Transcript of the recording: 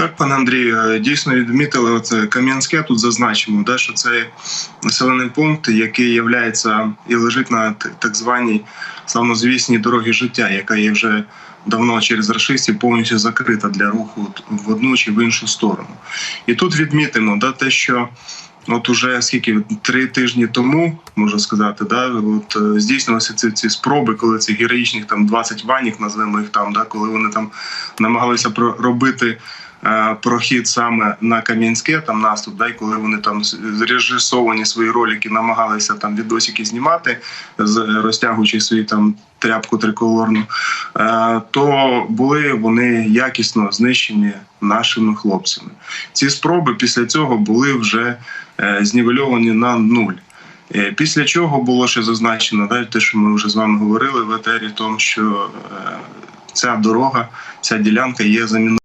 Так, пане Андрію, е, дійсно відмітили оце Кам'янське. Тут зазначимо, да, що це населений пункт, який являється і лежить на так званій славнозвісній дорогі життя, яка є вже давно через рашистів повністю закрита для руху в одну чи в іншу сторону. І тут відмітимо да, те, що от уже скільки три тижні тому можна сказати, да, от е, здійснилися ці, ці спроби, коли цих героїчних там 20 ванік, назвемо їх там, да, коли вони там намагалися про- робити е, прохід саме на Кам'янське, там наступ, да, і коли вони там зрежисовані свої ролики, намагалися там відосики знімати, розтягуючи свої там тряпку триколорну, е, то були вони якісно знищені нашими хлопцями. Ці спроби після цього були вже е, знівельовані на нуль. Е, Після чого було ще зазначено, да, те, що ми вже з вами говорили в етері, тому що е, ця дорога, ця ділянка є замінованою.